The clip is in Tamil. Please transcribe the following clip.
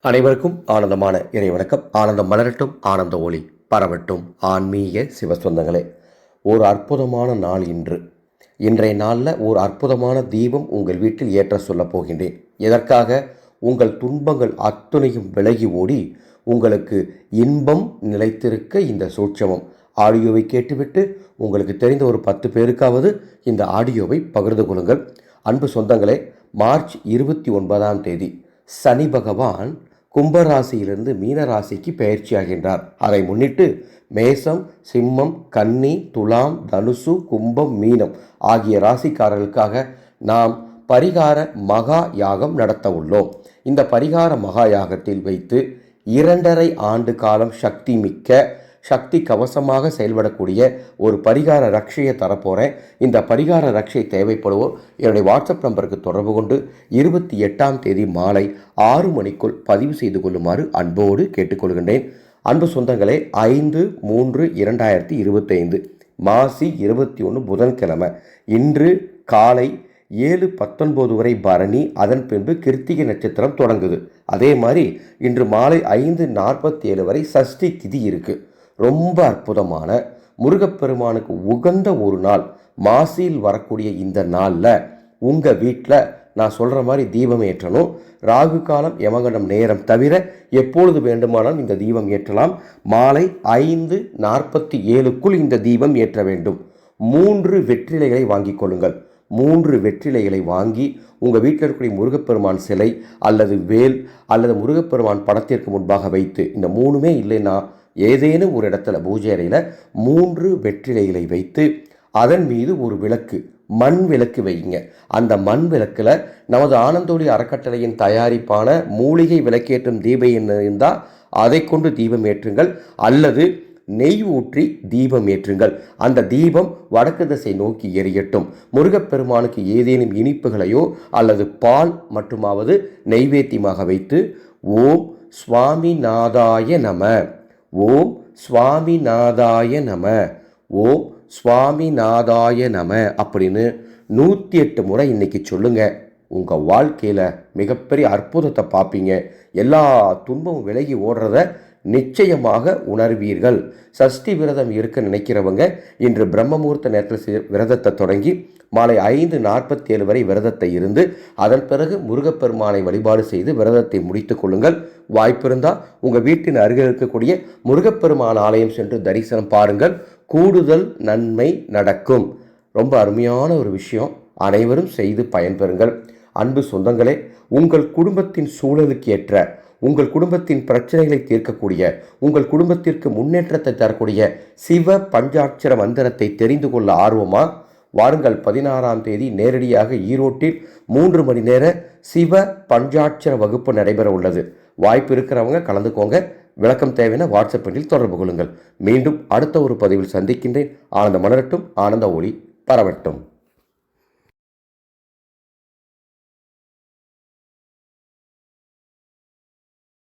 அனைவருக்கும் ஆனந்தமான இறை வணக்கம். ஆனந்தம் மலரட்டும் ஆனந்த ஒளி பரவட்டும். ஆன்மீக சிவசொந்தங்களே ஒரு அற்புதமான நாள் இன்று. இன்றைய நாளில் ஒரு அற்புதமான தீபம் உங்கள் வீட்டில் ஏற்ற சொல்லப் போகின்றேன். எதற்காக? உங்கள் துன்பங்கள் அத்துணையும் விலகி ஓடி உங்களுக்கு இன்பம் நிலைத்திருக்க இந்த சூட்சமம். ஆடியோவை கேட்டுவிட்டு உங்களுக்கு தெரிந்த ஒரு பத்து பேருக்காவது இந்த ஆடியோவை பகிர்ந்து கொள்ளுங்கள். அன்பு சொந்தங்களே மார்ச் இருபத்தி ஒன்பதாம் தேதி சனி பகவான் கும்பராசியிலிருந்து மீனராசிக்கு பயிற்சியாகின்றார் அதை முன்னிட்டு மேசம் சிம்மம் கன்னி துலாம் தனுசு கும்பம் மீனம் ஆகிய ராசிக்காரர்களுக்காக நாம் பரிகார மகா யாகம் நடத்த உள்ளோம். இந்த பரிகார மகா யாகத்தில் வைத்து இரண்டரை ஆண்டு காலம் சக்தி மிக்க சக்தி கவசமாக செயல்படக்கூடிய ஒரு பரிகார ரக்ஷையை தரப்போகிறேன் இந்த பரிகார ரக்ஷை தேவைப்படுவோர் என்னுடைய வாட்ஸ்அப் நம்பருக்கு தொடர்பு கொண்டு இருபத்தி எட்டாம் தேதி மாலை ஆறு மணிக்குள் பதிவு செய்து கொள்ளுமாறு அன்போடு கேட்டுக்கொள்கின்றேன். அன்பு சொந்தங்களே ஐந்து மூன்று இரண்டாயிரத்தி இருபத்தைந்து மாசி இருபத்தி ஒன்று புதன்கிழமை இன்று காலை ஏழு பத்தொன்பது வரை பரணி அதன் பின்பு கிருத்திகை நட்சத்திரம் தொடங்குது. அதே மாதிரி இன்று மாலை ஐந்து நாற்பத்தி ஏழு வரை சஷ்டி திதி இருக்குது ரொம்ப அற்புதமான முருகப்பெருமானுக்கு உகந்த ஒரு நாள். மாசியில் வரக்கூடிய இந்த நாளில் உங்கள் வீட்டில் நான் சொல்கிற மாதிரி தீபம் ஏற்றணும். ராகு காலம் யமகண்டம் நேரம் தவிர எப்பொழுது வேண்டுமானாலும் இந்த தீபம் ஏற்றலாம். மாலை ஐந்து நாற்பத்தி ஏழுக்குள் இந்த தீபம் ஏற்ற வேண்டும். மூன்று வெற்றிலைகளை வாங்கிக் கொள்ளுங்கள். மூன்று வெற்றிலைகளை வாங்கி உங்கள் வீட்டில் இருக்கக்கூடிய முருகப்பெருமான் சிலை அல்லது வேல் அல்லது முருகப்பெருமான் படத்திற்கு முன்பாக வைத்து இந்த மூணுமே இல்லைன்னா ஏதேனும் ஒரு இடத்துல பூஜை அறையில் மூன்று வெற்றிலைகளை வைத்து அதன் மீது ஒரு விளக்கு மண் விளக்கு வையுங்க. அந்த மண் விளக்கில் நமது ஆனந்தோடி அறக்கட்டளையின் தயாரிப்பான மூலிகை விளக்கேற்றும் தீபம் என்ன இருந்தால் அதை கொண்டு தீபம் ஏற்றுங்கள். அல்லது நெய் ஊற்றி தீபம் ஏற்றுங்கள். அந்த தீபம் வடக்கு திசை நோக்கி எரியட்டும். முருகப்பெருமானுக்கு ஏதேனும் இனிப்புகளையோ அல்லது பால் மட்டுமாவது நெய்வேத்தியமாக வைத்து ஓம் சுவாமிநாதாய நம. ஓம் சுவாமிநாதாய நம ஓம் சுவாமிநாதாய நம அப்படின்னு நூற்றி எட்டு முறை இன்றைக்கி சொல்லுங்கள் உங்கள் வாழ்க்கையில் மிகப்பெரிய அற்புதத்தை பார்ப்பீங்க. எல்லா துன்பமும் விலகி ஓடுறத நிச்சயமாக உணர்வீர்கள். சஷ்டி விரதம் இருக்க நினைக்கிறவங்க இன்று பிரம்மமூர்த்த நேரத்தில் விரதத்தை தொடங்கி மாலை ஐந்து நாற்பத்தி ஏழு வரை விரதத்தை இருந்து அதன் பிறகு முருகப்பெருமானை வழிபாடு செய்து விரதத்தை முடித்துக் கொள்ளுங்கள். வாய்ப்பிருந்தால் உங்கள் வீட்டின் அருகில் இருக்கக்கூடிய முருகப்பெருமான் ஆலயம் சென்று தரிசனம் பாருங்கள். கூடுதல் நன்மை நடக்கும். ரொம்ப அருமையான ஒரு விஷயம். அனைவரும் செய்து பயன்பெறுங்கள். அன்பு சொந்தங்களே உங்கள் குடும்பத்தின் சூழலுக்கு ஏற்ற உங்கள் குடும்பத்தின் பிரச்சனைகளை தீர்க்கக்கூடிய உங்கள் குடும்பத்திற்கு முன்னேற்றத்தை தரக்கூடிய சிவ பஞ்சாட்சர மந்திரத்தை தெரிந்து கொள்ள ஆர்வமா? வாருங்கள் பதினாறாம் தேதி நேரடியாக ஈரோட்டில் மூன்று மணி நேர சிவ பஞ்சாட்சர வகுப்பு நடைபெற உள்ளது. வாய்ப்பு இருக்கிறவங்க கலந்துக்கோங்க. விளக்கம் தேவையான வாட்ஸ்அப் பண்ணில் தொடர்பு கொள்ளுங்கள். மீண்டும் அடுத்த ஒரு பதிவில் சந்திக்கின்றேன். ஆனந்த மலரட்டும் ஆனந்த ஒளி பரவட்டும்.